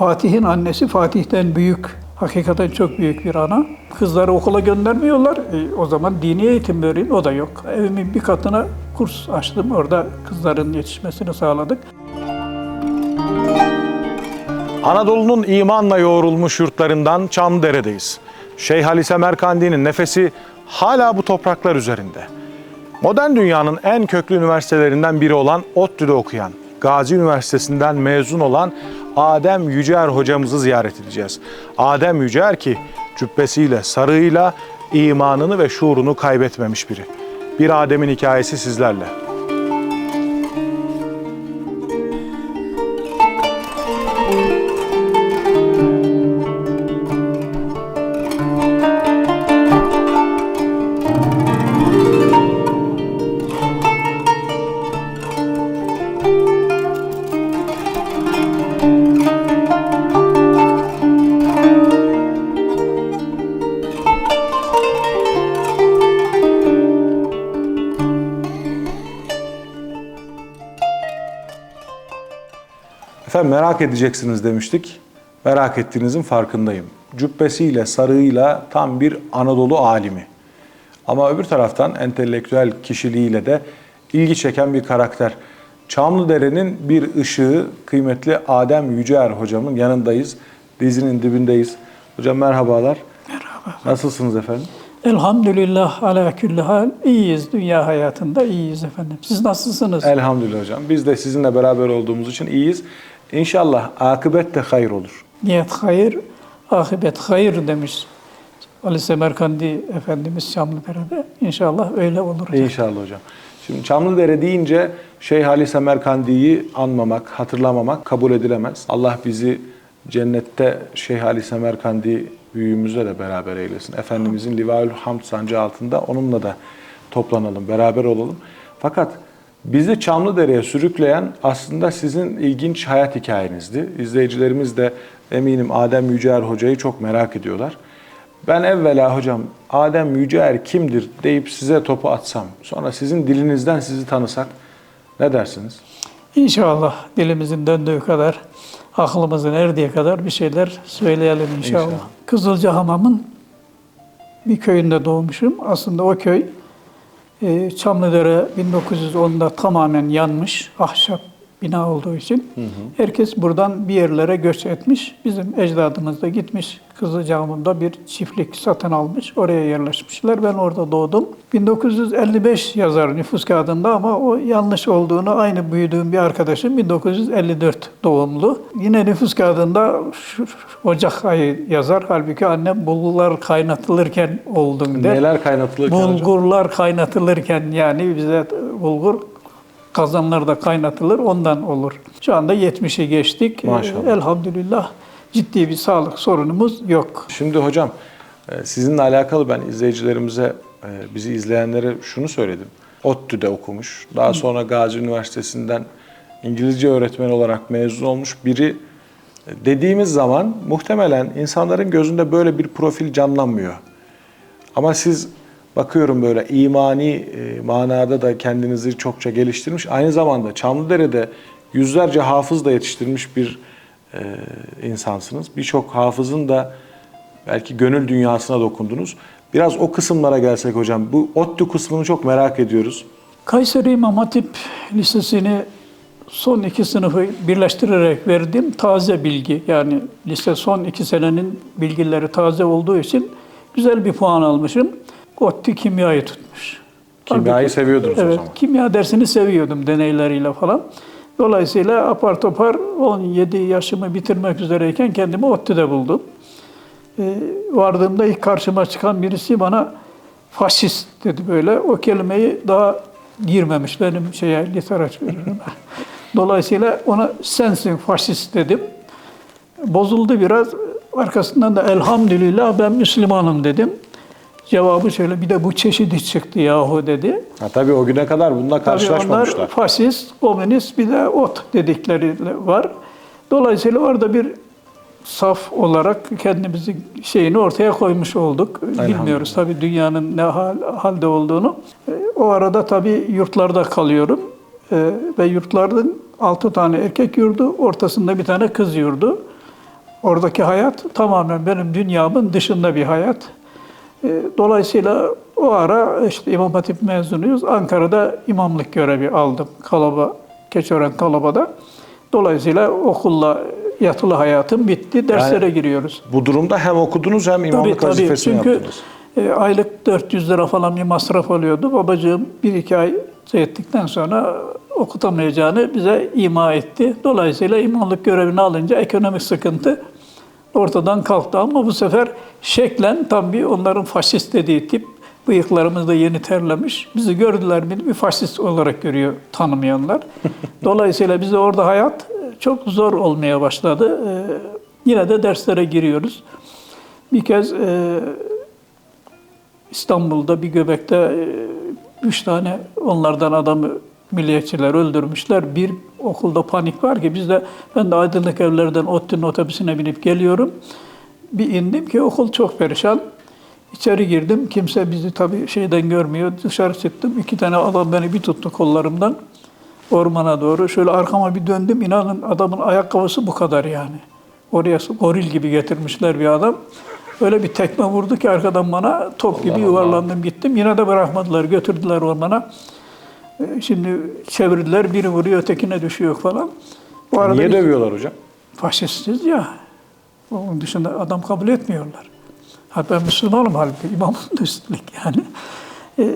Fatih'in annesi Fatih'ten büyük. Hakikaten çok büyük bir ana. Kızları okula göndermiyorlar. E, o zaman dini eğitim verin, o da yok. Evimin bir katına kurs açtım. Orada kızların yetişmesini sağladık. Anadolu'nun imanla yoğrulmuş yurtlarından Çamlıdere'deyiz. Şeyh Ali Semerkandi'nin nefesi hala bu topraklar üzerinde. Modern dünyanın en köklü üniversitelerinden biri olan ODTÜ'de okuyan, Gazi Üniversitesi'nden mezun olan Adem Yücer hocamızı ziyaret edeceğiz. Adem Yücer ki cübbesiyle, sarığıyla imanını ve şuurunu kaybetmemiş biri. Bir Adem'in hikayesi sizlerle. Merak edeceksiniz demiştik. Merak ettiğinizin farkındayım. Cübbesiyle, sarığıyla tam bir Anadolu alimi. Ama öbür taraftan entelektüel kişiliğiyle de ilgi çeken bir karakter. Çamlıdere'nin bir ışığı kıymetli Adem Yüceer hocamın yanındayız. Dizinin dibindeyiz. Hocam merhabalar. Merhaba. Nasılsınız efendim? Elhamdülillah ala külli hal. İyiyiz dünya hayatında iyiyiz efendim. Siz nasılsınız? Elhamdülillah hocam. Biz de sizinle beraber olduğumuz için iyiyiz. İnşallah akıbet de hayır olur. Niyet hayır, akıbet hayır demiş Ali Semerkandi Efendimiz Çamlıdere'de. İnşallah öyle olur. hocam. İnşallah hocam. Şimdi Çamlıdere deyince Şeyh Ali Semerkandi'yi anmamak, hatırlamamak kabul edilemez. Allah bizi cennette Şeyh Ali Semerkandi büyüğümüzle de beraber eylesin. Efendimizin Livaül Hamd sancı altında onunla da toplanalım, beraber olalım. Fakat bizi Çamlıdere'ye sürükleyen aslında sizin ilginç hayat hikayenizdi. İzleyicilerimiz de eminim Adem Yüceer Hoca'yı çok merak ediyorlar. Ben evvela hocam Adem Yüceer kimdir deyip size topu atsam, sonra sizin dilinizden sizi tanısak ne dersiniz? İnşallah dilimizin döndüğü kadar, aklımızın erdiği kadar bir şeyler söyleyelim inşallah. İnşallah. Kızılcahamam'ın bir köyünde doğmuşum. Aslında o köy Çamlıdere 1910'da tamamen yanmış. Ahşap bina olduğu için. Herkes buradan bir yerlere göç etmiş. Bizim ecdadımız da gitmiş. Kızılcahamam'da bir çiftlik satın almış. Oraya yerleşmişler. Ben orada doğdum. 1955 yazar nüfus kağıdında ama o yanlış olduğunu aynı büyüdüğüm bir arkadaşım 1954 doğumlu. Yine nüfus kağıdında Ocak ayı yazar. Halbuki annem bulgular kaynatılırken oldum der. Neler kaynatılırken hocam? Bulgurlar kaynatılırken yani bize bulgur kazanlarda kaynatılır ondan olur. Şu anda 70'i geçtik. Maşallah. Ee, Elhamdülillah ciddi bir sağlık sorunumuz yok. Şimdi hocam e, sizinle alakalı ben izleyicilerimize, e, bizi izleyenlere şunu söyledim. ODTÜ'de okumuş. Daha sonra Gazi Üniversitesi'nden İngilizce öğretmen olarak mezun olmuş biri e, dediğimiz zaman muhtemelen insanların gözünde böyle bir profil canlanmıyor. Ama siz bakıyorum böyle imani e, manada da kendinizi çokça geliştirmiş. Aynı zamanda Çamlıdere'de yüzlerce hafız da yetiştirmiş bir e, insansınız. Birçok hafızın da belki gönül dünyasına dokundunuz. Biraz o kısımlara gelsek hocam. Bu ODTÜ kısmını çok merak ediyoruz. Kayseri İmam Hatip Lisesi'ni son iki sınıfı birleştirerek verdim. Taze bilgi yani lise son iki senenin bilgileri taze olduğu için güzel bir puan almışım. ODTÜ kimyayı tutmuş. Kimyayı Halbuki- seviyordunuz o evet, zaman. kimya dersini seviyordum deneyleriyle falan. Dolayısıyla apar topar 17 yaşımı bitirmek üzereyken kendimi ODTÜ'de buldum. Ee, vardığımda ilk karşıma çıkan birisi bana faşist dedi böyle. O kelimeyi daha girmemiş benim şeye literatürüme. Dolayısıyla ona sensin faşist dedim. Bozuldu biraz. Arkasından da elhamdülillah ben Müslümanım dedim. Cevabı şöyle bir de bu çeşidi çıktı yahu dedi. Ha, tabii o güne kadar bununla Tabii onlar karşılaşmamışlar. faşist, komünist bir de ot dedikleri var. Dolayısıyla orada bir saf olarak kendimizi şeyini ortaya koymuş olduk. Bilmiyoruz tabii dünyanın ne hal, halde olduğunu. E, O arada tabii yurtlarda kalıyorum. E, Ve yurtların altı tane erkek yurdu, ortasında bir tane kız yurdu. Oradaki hayat tamamen benim dünyamın dışında bir hayat. E, Dolayısıyla o ara işte İmam Hatip mezunuyuz. Ankara'da imamlık görevi aldım. Kalaba, Keçören Kalaba'da. Dolayısıyla okulla yatılı hayatım bitti. Derslere Yani- giriyoruz. Bu durumda hem okudunuz hem imamlık vazifesini Çünkü yaptınız. e, aylık 400 lira falan bir masraf oluyordu. Babacığım bir iki ay şey ettikten sonra okutamayacağını bize ima etti. Dolayısıyla imamlık görevini alınca ekonomik sıkıntı ortadan kalktı. Ama bu sefer şeklen tam bir onların faşist dediği tip bıyıklarımız da yeni terlemiş. Bizi gördüler mi bir faşist olarak görüyor tanımayanlar. Dolayısıyla bize orada hayat çok zor olmaya başladı. E, yine de derslere giriyoruz. Bir kez e, İstanbul'da bir göbekte e, üç tane onlardan adamı milliyetçiler öldürmüşler. Bir okulda panik var ki biz de ben de aydınlık evlerden ODTÜ'nün otobüsüne binip geliyorum. Bir indim ki okul çok perişan. İçeri girdim. Kimse bizi tabii şeyden görmüyor. Dışarı çıktım. İki tane adam beni bir tuttu kollarımdan ormana doğru. Şöyle arkama bir döndüm. İnanın adamın ayakkabısı bu kadar yani. Oraya goril gibi getirmişler bir adam. Öyle bir tekme vurdu ki arkadan bana top gibi yuvarlandım gittim. Yine de bırakmadılar. Götürdüler ormana. Ee, Şimdi çevirdiler. Biri vuruyor ötekine düşüyor falan. Bu arada Niye biz- dövüyorlar hocam? faşistiz ya. Onun dışında adam kabul etmiyorlar. Ha ben Müslümanım halbuki imamım da üstelik yani. Ee,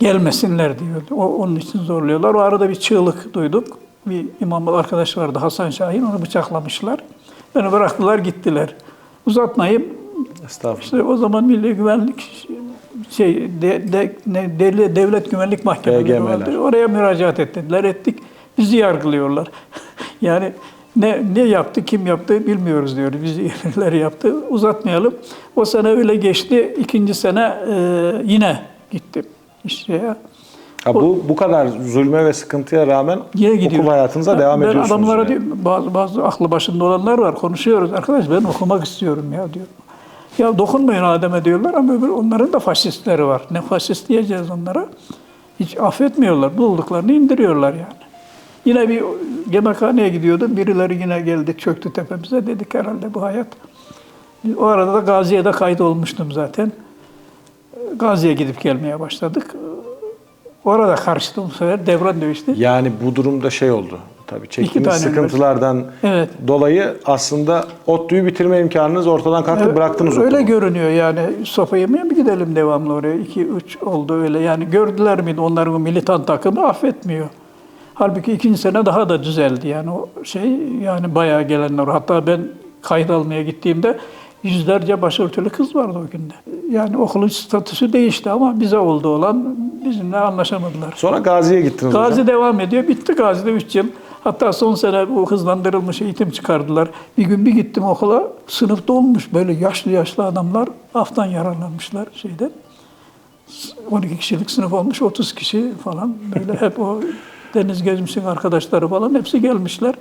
gelmesinler diyor. O, onun için zorluyorlar. O arada bir çığlık duyduk. Bir imam arkadaş vardı Hasan Şahin. Onu bıçaklamışlar. Beni bıraktılar gittiler. Uzatmayayım. Estağfurullah. İşte o zaman Milli Güvenlik şey de, de, ne, devlet, devlet Güvenlik Mahkemeleri. Oraya müracaat ettiler. Ettik. Bizi yargılıyorlar. yani ne ne yaptı, kim yaptı bilmiyoruz diyor. Bizi neler yaptı. Uzatmayalım. O sene öyle geçti. İkinci sene e, yine gittim işe. Ha, bu bu kadar zulme ve sıkıntıya rağmen Yine gidiyor. okul hayatınıza devam ben ediyorsunuz. adamlara yani. diyor, bazı, bazı aklı başında olanlar var. Konuşuyoruz. Arkadaş ben okumak istiyorum ya diyor. Ya dokunmayın Adem'e diyorlar ama öbür onların da faşistleri var. Ne faşist diyeceğiz onlara? Hiç affetmiyorlar. Bulduklarını indiriyorlar yani. Yine bir yemekhaneye gidiyordum. Birileri yine geldi çöktü tepemize. Dedik herhalde bu hayat. O arada da Gazi'ye de kayıt olmuştum zaten. Gazi'ye gidip gelmeye başladık. Orada karıştı bu sefer. Devran dövüştü. Yani bu durumda şey oldu. Tabii çektiğiniz sıkıntılardan Evet. dolayı aslında ODTÜ'yü bitirme imkanınız ortadan kalktı Evet, bıraktınız Öyle okulu. görünüyor yani. Yemeye mi gidelim devamlı oraya? 2 üç oldu öyle. Yani gördüler mi onların o militan takımı affetmiyor. Halbuki ikinci sene daha da düzeldi yani o şey yani bayağı gelenler. Hatta ben kayıt almaya gittiğimde yüzlerce başörtülü kız vardı o günde. Yani okulun statüsü değişti ama bize oldu olan bizimle anlaşamadılar. Sonra Gazi'ye gittiniz Gazi hocam. devam ediyor. Bitti Gazi'de 3 yıl. Hatta son sene bu hızlandırılmış eğitim çıkardılar. Bir gün bir gittim okula. Sınıfta olmuş böyle yaşlı yaşlı adamlar aftan yararlanmışlar şeyden. 12 kişilik sınıf olmuş 30 kişi falan böyle hep o Deniz Gezmiş'in arkadaşları falan hepsi gelmişler.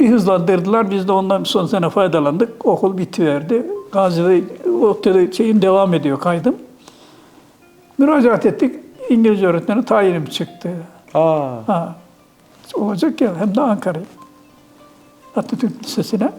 Bir hızlandırdılar. Biz de ondan son sene faydalandık. Okul bitiverdi. Gazi'de o şeyin devam ediyor kaydım. Müracaat ettik. İngilizce öğretmeni tayinim çıktı. Aa, Ha, olacak ya hem de Ankara'ya. Atatürk Lisesi'ne.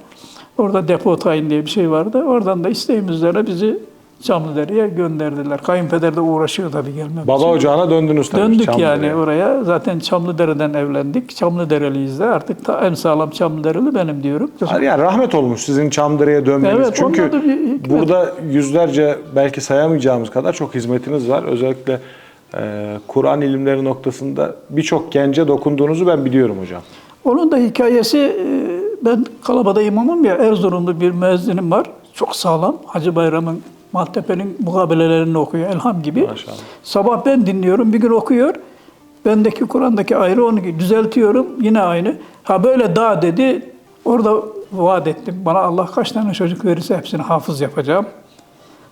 Orada depo tayin diye bir şey vardı. Oradan da isteğimiz bizi Çamlıdere'ye gönderdiler. Kayınpeder de uğraşıyor tabii gelmem baba için. ocağına döndünüz tabii. Döndük yani oraya. Zaten Çamlıdere'den evlendik. Çamlıdereliyiz de. Artık ta en sağlam Çamlıdereli benim diyorum. Yani rahmet olmuş sizin Çamlıdere'ye dönmeniz. Evet, Çünkü bir burada yüzlerce belki sayamayacağımız kadar çok hizmetiniz var. Özellikle Kur'an ilimleri noktasında birçok gence dokunduğunuzu ben biliyorum hocam. Onun da hikayesi, e, ben Kalaba'da imamım ya, Erzurumlu bir müezzinim var. Çok sağlam. Hacı Bayram'ın, Maltepe'nin mukabelelerini okuyor, elham gibi. Maşallah. Sabah ben dinliyorum, bir gün okuyor. Bendeki Kur'an'daki ayrı onu düzeltiyorum, yine aynı. Ha böyle daha dedi, orada vaat ettim. Bana Allah kaç tane çocuk verirse hepsini hafız yapacağım.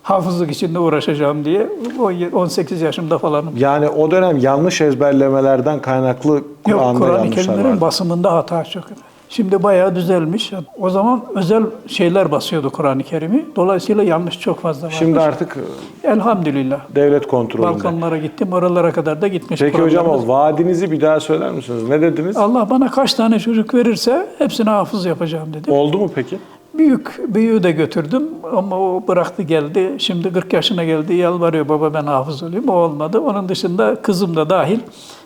Hafızlık içinde uğraşacağım diye. O 18 yaşımda falanım. Yani o dönem yanlış ezberlemelerden kaynaklı Yok, Kur'an'da Kur'an-ı yanlışlar Kerimlerin vardı. basımında hata çok. Şimdi bayağı düzelmiş. O zaman özel şeyler basıyordu Kur'an-ı Kerim'i. Dolayısıyla yanlış çok fazla var. Şimdi artık e, Elhamdülillah. devlet kontrolünde. Balkanlara gittim, oralara kadar da gitmiş. Peki hocam o vaadinizi bir daha söyler misiniz? Ne dediniz? Allah bana kaç tane çocuk verirse hepsini hafız yapacağım dedim. Oldu mu peki? Büyük, büyüğü de götürdüm ama o bıraktı geldi. Şimdi 40 yaşına geldi yalvarıyor baba ben hafız olayım. O olmadı. Onun dışında kızım da dahil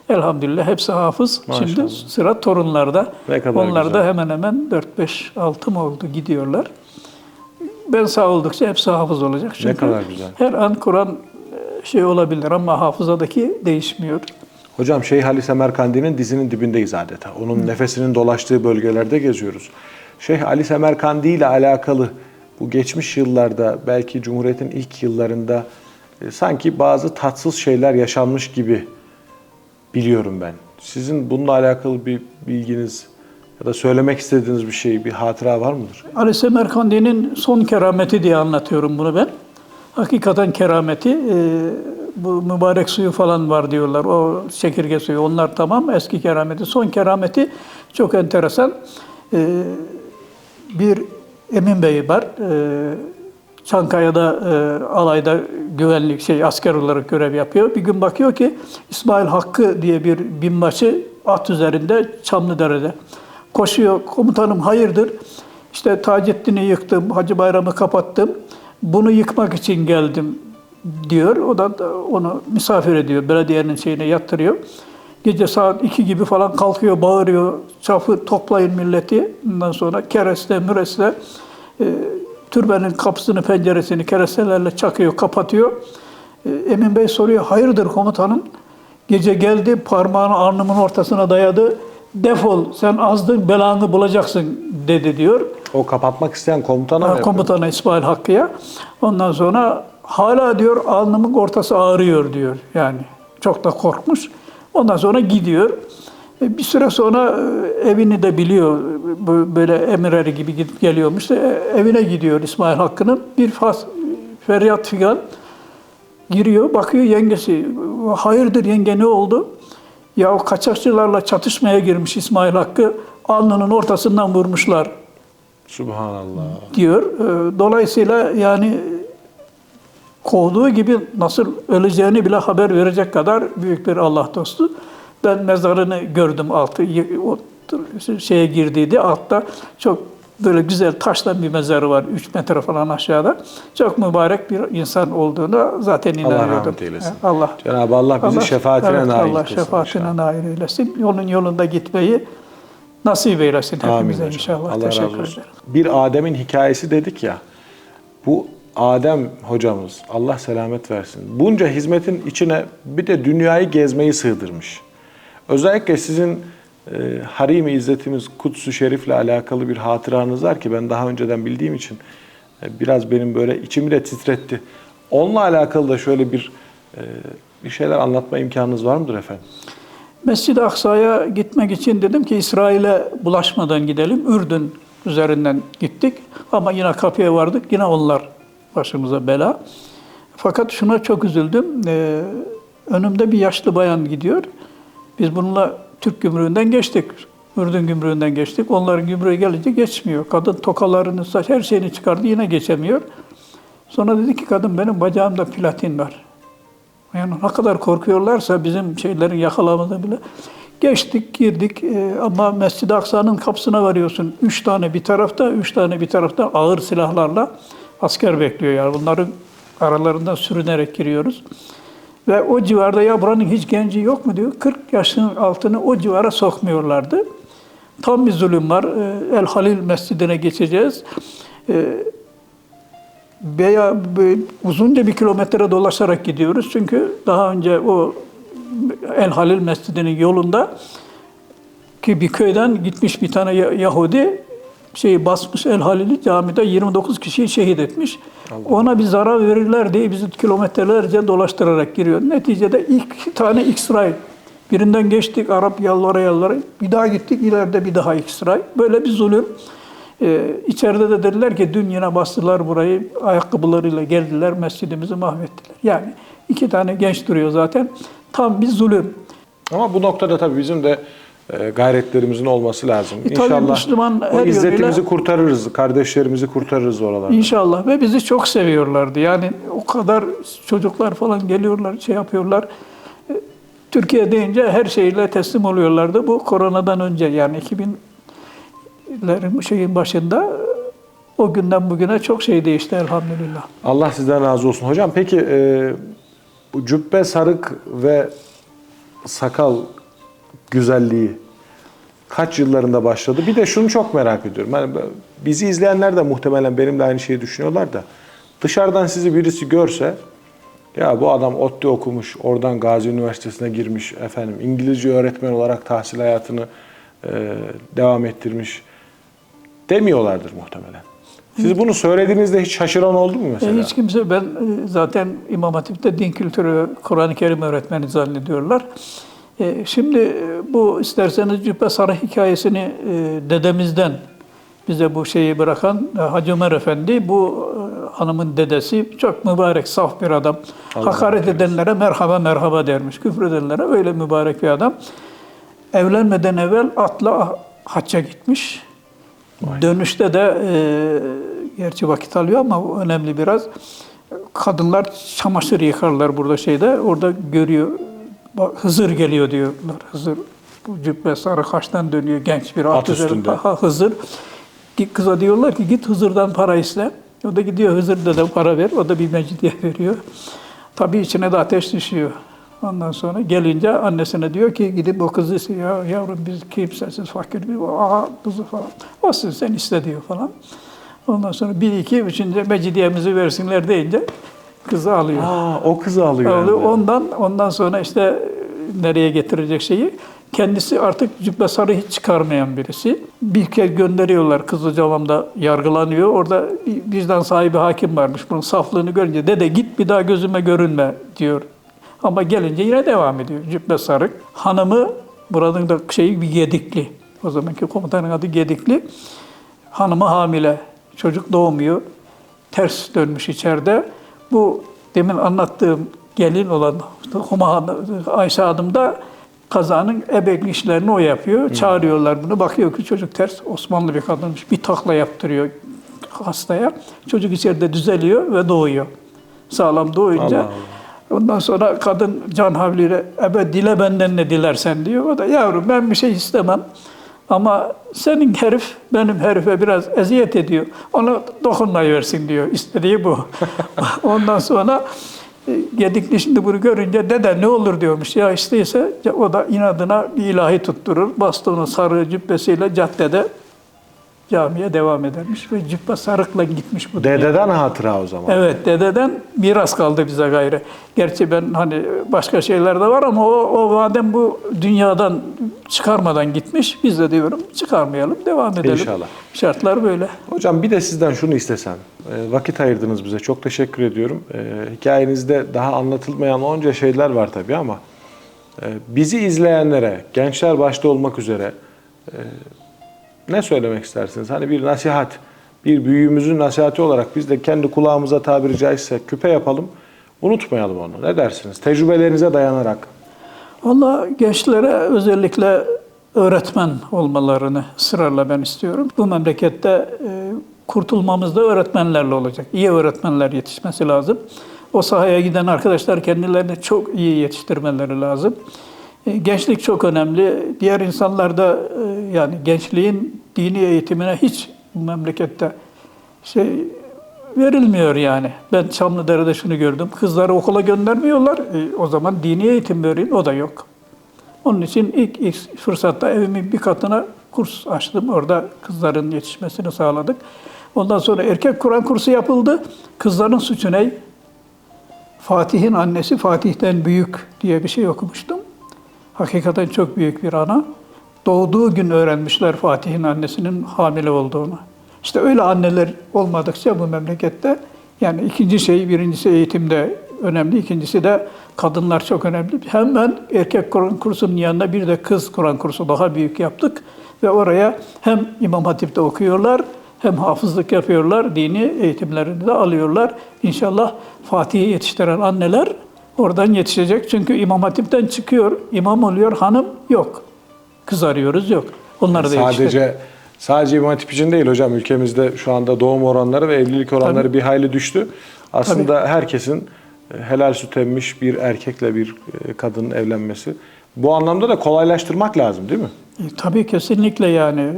elhamdülillah hepsi hafız. Maşallah. Şimdi sıra torunlarda. Ne Onlar güzel. da hemen hemen 4-5-6 mı oldu gidiyorlar. Ben sağ oldukça hepsi hafız olacak. Çünkü kadar güzel. Her an Kur'an e, şey olabilir ama hafızadaki değişmiyor. Hocam Şeyh Ali Semerkandi'nin dizinin dibindeyiz adeta. Onun nefesinin dolaştığı bölgelerde geziyoruz. Şeyh Ali Semerkandi ile alakalı bu geçmiş yıllarda belki Cumhuriyet'in ilk yıllarında e, sanki bazı tatsız şeyler yaşanmış gibi biliyorum ben. Sizin bununla alakalı bir bilginiz ya da söylemek istediğiniz bir şey, bir hatıra var mıdır? Ali Semerkandi'nin son kerameti diye anlatıyorum bunu ben. Hakikaten kerameti e, bu mübarek suyu falan var diyorlar. O çekirge suyu onlar tamam eski kerameti. Son kerameti çok enteresan. E, bir Emin Bey var. E, Çankaya'da e, alayda güvenlik şey asker olarak görev yapıyor. Bir gün bakıyor ki İsmail Hakkı diye bir binbaşı at üzerinde Çamlıdere'de koşuyor. Komutanım hayırdır? İşte Taceddin'i yıktım, Hacı Bayram'ı kapattım. Bunu yıkmak için geldim diyor. O da onu misafir ediyor. Belediyenin şeyine yattırıyor. Gece saat 2 gibi falan kalkıyor, bağırıyor. Çafı toplayın milleti. Ondan sonra kereste, müreste e, türbenin kapısını, penceresini kerestelerle çakıyor, kapatıyor. E, Emin Bey soruyor, hayırdır komutanım? Gece geldi, parmağını alnımın ortasına dayadı. Defol, sen azdın, belanı bulacaksın dedi diyor. O kapatmak isteyen komutana mı komutana İsmail Hakkı'ya. Ondan sonra hala diyor alnımın ortası ağrıyor diyor. Yani çok da korkmuş. Ondan sonra gidiyor. E, Bir süre sonra e, evini de biliyor. Böyle emireri gibi gidip geliyormuş. E, Evine gidiyor İsmail Hakkı'nın. Bir fas, feryat figan giriyor. Bakıyor yengesi. Hayırdır yenge ne oldu? Ya o kaçakçılarla çatışmaya girmiş İsmail Hakkı. Alnının ortasından vurmuşlar Subhanallah. diyor. Dolayısıyla yani kovduğu gibi nasıl öleceğini bile haber verecek kadar büyük bir Allah dostu. Ben mezarını gördüm altı o şeye girdiydi altta çok böyle güzel taştan bir mezarı var 3 metre falan aşağıda. Çok mübarek bir insan olduğuna zaten inanıyordum. rahmet eylesin. Allah Cenab-ı Allah bizi şefaatine evet, nail Allah şefaatine inşallah. nail eylesin. Yolun yolunda gitmeyi nasip eylesin Amin hepimize hocam. inşallah. Allah Teşekkür razı olsun. ederim. Bir Adem'in hikayesi dedik ya. Bu Adem hocamız Allah selamet versin. Bunca hizmetin içine bir de dünyayı gezmeyi sığdırmış. Özellikle sizin e, Harim-i İzzetimiz Kudüs-ü Şerif'le alakalı bir hatıranız var ki ben daha önceden bildiğim için e, biraz benim böyle içimi de titretti. Onunla alakalı da şöyle bir e, bir şeyler anlatma imkanınız var mıdır efendim? Mescid-i Aksa'ya gitmek için dedim ki İsrail'e bulaşmadan gidelim. Ürdün üzerinden gittik ama yine kapıya vardık. Yine onlar başımıza bela. Fakat şuna çok üzüldüm. Ee, önümde bir yaşlı bayan gidiyor. Biz bununla Türk gümrüğünden geçtik. Ürdün gümrüğünden geçtik. Onların gümrüğe gelince geçmiyor. Kadın tokalarını, saç her şeyini çıkardı yine geçemiyor. Sonra dedi ki kadın benim bacağımda platin var. Yani ne kadar korkuyorlarsa bizim şeylerin yakalamada bile. Geçtik, girdik Ee, ama Mescid-i Aksa'nın kapısına varıyorsun. Üç tane bir tarafta, üç tane bir tarafta ağır silahlarla asker bekliyor. Yani bunların aralarından sürünerek giriyoruz. Ve o civarda ya buranın hiç genci yok mu diyor. 40 yaşının altını o civara sokmuyorlardı. Tam bir zulüm var. Ee, El Halil Mescidine geçeceğiz. Ee, veya uzunca bir kilometre dolaşarak gidiyoruz. Çünkü daha önce o El Halil Mescidi'nin yolunda ki bir köyden gitmiş bir tane Ya- Yahudi şeyi basmış El Halil'i camide 29 kişiyi şehit etmiş. Ona bir zarar verirler diye bizi kilometrelerce dolaştırarak giriyor. Neticede ilk tane X-ray. Birinden geçtik Arap yalvara yalvara. Bir daha gittik ileride bir daha X-ray. Böyle bir zulüm. Ee, içeride de dediler ki dün yine bastılar burayı ayakkabılarıyla geldiler mescidimizi mahvettiler. Yani iki tane genç duruyor zaten. Tam bir zulüm. Ama bu noktada tabii bizim de gayretlerimizin olması lazım. E, tabii İnşallah Müslüman o her izzetimizi yönüyle- kurtarırız, kardeşlerimizi kurtarırız oralarda. İnşallah ve bizi çok seviyorlardı. Yani o kadar çocuklar falan geliyorlar, şey yapıyorlar. E, Türkiye deyince her şeyle teslim oluyorlardı. Bu koronadan önce yani 2000'lerin şeyin başında e, o günden bugüne çok şey değişti elhamdülillah. Allah sizden razı olsun. Hocam peki e, bu cübbe, sarık ve sakal güzelliği kaç yıllarında başladı? Bir de şunu çok merak ediyorum. Hani bizi izleyenler de muhtemelen benimle aynı şeyi düşünüyorlar da dışarıdan sizi birisi görse ya bu adam ODTÜ okumuş, oradan Gazi Üniversitesi'ne girmiş, efendim İngilizce öğretmen olarak tahsil hayatını e, devam ettirmiş demiyorlardır muhtemelen. Siz bunu söylediğinizde hiç şaşıran oldu mu mesela? E, hiç kimse ben e, zaten İmam Hatip'te din kültürü, Kur'an-ı Kerim öğretmeni zannediyorlar. E, Şimdi e, bu isterseniz Cübbe Sarı hikayesini e, dedemizden bize bu şeyi bırakan e, Hacı Ömer Efendi, bu hanımın dedesi çok mübarek, saf bir adam. Allah Hakaret edenlere merhaba merhaba dermiş, küfredenlere öyle mübarek bir adam. Evlenmeden evvel atla hacca gitmiş. Dönüşte de e, gerçi vakit alıyor ama önemli biraz. Kadınlar çamaşır yıkarlar burada şeyde. Orada görüyor. Bak, Hızır geliyor diyorlar. Hızır bu cübbe sarı kaştan dönüyor genç bir At üzerinde. üstünde. Ha, Hızır. Kıza diyorlar ki git Hızır'dan para iste. O da gidiyor Hızır de para ver. O da bir mecidiye veriyor. Tabii içine de ateş düşüyor. Ondan sonra gelince annesine diyor ki gidip o kızı ya yavrum biz kimsesiz fakir bir aa kızı falan. Olsun sen iste diyor falan. Ondan sonra bir iki üçüncü mecidiyemizi versinler deyince kızı alıyor. Aa, o kızı alıyor. Alıyor. yani. Ondan ondan sonra işte nereye getirecek şeyi kendisi artık cübbe sarı hiç çıkarmayan birisi. Bir kez gönderiyorlar Kızılcahamam'da yargılanıyor. Orada vicdan sahibi hakim varmış. Bunun saflığını görünce dede git bir daha gözüme görünme diyor. Ama gelince yine devam ediyor. Cübbe sarık. Hanımı buranın da şeyi bir Gedikli. O zamanki komutanın adı Gedikli. Hanımı hamile. Çocuk doğmuyor. Ters dönmüş içeride. Bu demin anlattığım gelin olan Ayşe Hanım da kazanın ebeklik işlerini o yapıyor. Çağırıyorlar bunu. Bakıyor ki çocuk ters. Osmanlı bir kadınmış. Bir takla yaptırıyor hastaya. Çocuk içeride düzeliyor ve doğuyor. Sağlam doğuyunca. Allah Ondan sonra kadın can havliyle ebe dile benden ne dilersen diyor. O da yavrum ben bir şey istemem. Ama senin herif benim herife biraz eziyet ediyor. Ona dokunmayıversin diyor. İstediği bu. Ondan sonra e, Gedikli şimdi bunu görünce dede ne olur diyormuş. Ya isteyse o da inadına bir ilahi tutturur. Bastonu sarı cübbesiyle caddede camiye devam edermiş. Ve cübbe sarıkla gitmiş bu dünyaya. Dededen hatıra o zaman. Evet, dededen miras kaldı bize gayrı. Gerçi ben hani başka şeyler de var ama o, o madem bu dünyadan çıkarmadan gitmiş, biz de diyorum çıkarmayalım, devam edelim. İnşallah. Şartlar böyle. Hocam bir de sizden şunu istesem. E, vakit ayırdınız bize. Çok teşekkür ediyorum. E, hikayenizde daha anlatılmayan onca şeyler var tabii ama e, bizi izleyenlere, gençler başta olmak üzere e, ne söylemek istersiniz? Hani bir nasihat, bir büyüğümüzün nasihati olarak biz de kendi kulağımıza tabiri caizse küpe yapalım. Unutmayalım onu. Ne dersiniz? Tecrübelerinize dayanarak. Valla gençlere özellikle öğretmen olmalarını ısrarla ben istiyorum. Bu memlekette e, kurtulmamız da öğretmenlerle olacak. İyi öğretmenler yetişmesi lazım. O sahaya giden arkadaşlar kendilerini çok iyi yetiştirmeleri lazım. E, gençlik çok önemli. Diğer insanlar da e, yani gençliğin dini eğitimine hiç bu memlekette şey verilmiyor yani. Ben Çamlıdere'de şunu gördüm. Kızları okula göndermiyorlar. E, o zaman dini eğitim verin. O da yok. Onun için ilk, ilk fırsatta evimin bir katına kurs açtım. Orada kızların yetişmesini sağladık. Ondan sonra erkek Kur'an kursu yapıldı. Kızların suçu ne? Fatih'in annesi Fatih'ten büyük diye bir şey okumuştum. Hakikaten çok büyük bir ana. Doğduğu gün öğrenmişler Fatih'in annesinin hamile olduğunu. İşte öyle anneler olmadıkça bu memlekette yani ikinci şey, birincisi eğitimde önemli, ikincisi de kadınlar çok önemli. Hemen erkek Kur'an kursunun yanına bir de kız Kur'an kursu daha büyük yaptık. Ve oraya hem İmam Hatip'te okuyorlar, hem hafızlık yapıyorlar, dini eğitimlerini de alıyorlar. İnşallah Fatih'i yetiştiren anneler oradan yetişecek. Çünkü İmam Hatip'ten çıkıyor, imam oluyor, hanım yok. kız arıyoruz yok. Onları da sadece yetiştirdik. sadece İmam Hatip için değil hocam ülkemizde şu anda doğum oranları ve evlilik oranları Tabii. bir hayli düştü. Aslında herkesin e, helal süt emmiş bir erkekle bir e, kadının evlenmesi. Bu anlamda da kolaylaştırmak lazım değil mi? E, tabii kesinlikle yani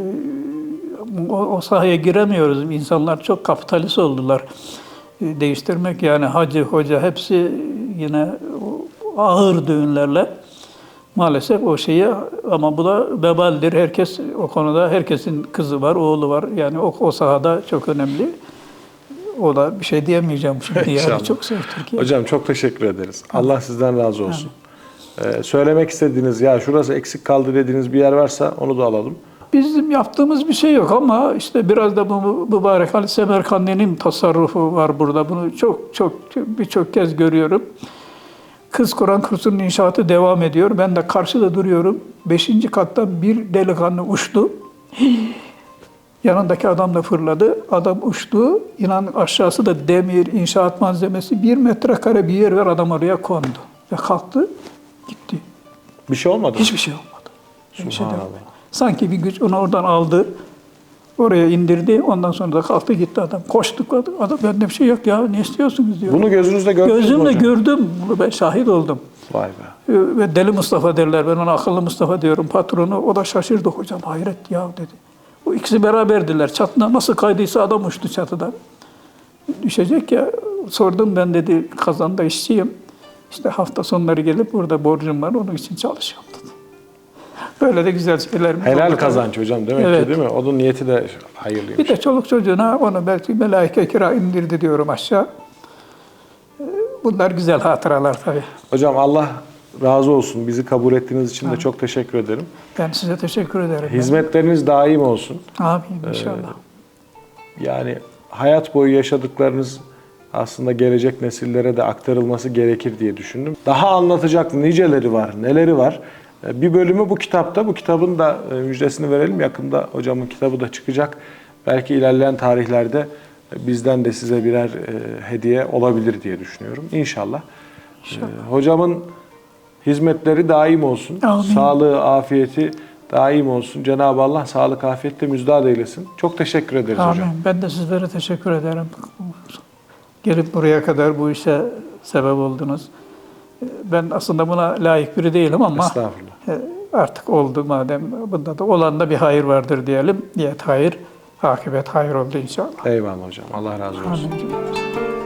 o, o sahaya giremiyoruz. İnsanlar çok kapitalist oldular. Değiştirmek yani hacı, hoca hepsi yine ağır düğünlerle maalesef o şeyi ama bu da vebaldir. Herkes o konuda herkesin kızı var, oğlu var. Yani o, o sahada çok önemli. O da bir şey diyemeyeceğim şimdi İnşallah. yani çok zor Türkiye. Hocam çok teşekkür ederiz. Allah sizden razı olsun. Ee, söylemek istediğiniz ya şurası eksik kaldı dediğiniz bir yer varsa onu da alalım. Bizim yaptığımız bir şey yok ama işte biraz da bu mübarek Ali Semerkandil'in tasarrufu var burada. Bunu çok çok birçok kez görüyorum. Kız Kur'an kursunun inşaatı devam ediyor. Ben de karşıda duruyorum. Beşinci kattan bir delikanlı uçtu. Yanındaki adam da fırladı. Adam uçtu. İnan aşağısı da demir, inşaat malzemesi. Bir metrekare bir yer var adam oraya kondu. Ve kalktı, gitti. Bir şey olmadı? Hiçbir şey olmadı. Hiçbir şey olmadı. Sanki bir güç onu oradan aldı. Oraya indirdi. Ondan sonra da kalktı gitti adam. Koştuk adam. adam bende bir şey yok ya. Ne istiyorsunuz diyor. Bunu gözünüzde gördünüz Gözümle hocam? gördüm. Bunu ben şahit oldum. Vay be. Ee, Ve deli Mustafa derler. Ben ona akıllı Mustafa diyorum patronu. O da şaşırdı hocam. Hayret ya dedi. O ikisi beraberdiler. Çatına nasıl kaydıysa adam uçtu çatıdan. Düşecek ya. Sordum ben dedi kazanda işçiyim. İşte hafta sonları gelip burada borcum var. Onun için çalışıyorum dedi. Böyle de güzel şeylerimiz Helal oldu. kazanç hocam demek Evet. ki değil mi? Onun niyeti de hayırlıymış. Bir de çoluk çocuğuna onu belki melaike kira indirdi diyorum aşağı. Ee, Bunlar güzel hatıralar tabii. Hocam Allah razı olsun. Bizi kabul ettiğiniz için de çok teşekkür ederim. Ben size teşekkür ederim. Hizmetleriniz daim olsun. Amin inşallah. Yani hayat boyu yaşadıklarınız aslında gelecek nesillere de aktarılması gerekir diye düşündüm. Daha anlatacak niceleri var, neleri var. Ee, Bir bölümü bu kitapta. Bu kitabın da e, müjdesini verelim. Yakında hocamın kitabı da çıkacak. Belki ilerleyen tarihlerde e, bizden de size birer e, hediye olabilir diye düşünüyorum. İnşallah. Ee, Hocamın hizmetleri daim olsun. Amin. Sağlığı, afiyeti daim olsun. Cenab-ı Allah sağlık, afiyette müjdat eylesin. Çok teşekkür ederiz Amin. hocam. Ben de sizlere teşekkür ederim. Gelip buraya kadar bu işe sebep oldunuz. Ben aslında buna layık biri değilim ama Estağfurullah. Artık oldu madem. Bunda da olan da bir hayır vardır diyelim. Niyet hayır, akıbet hayır oldu inşallah. Eyvallah hocam. Allah razı olsun. Amin.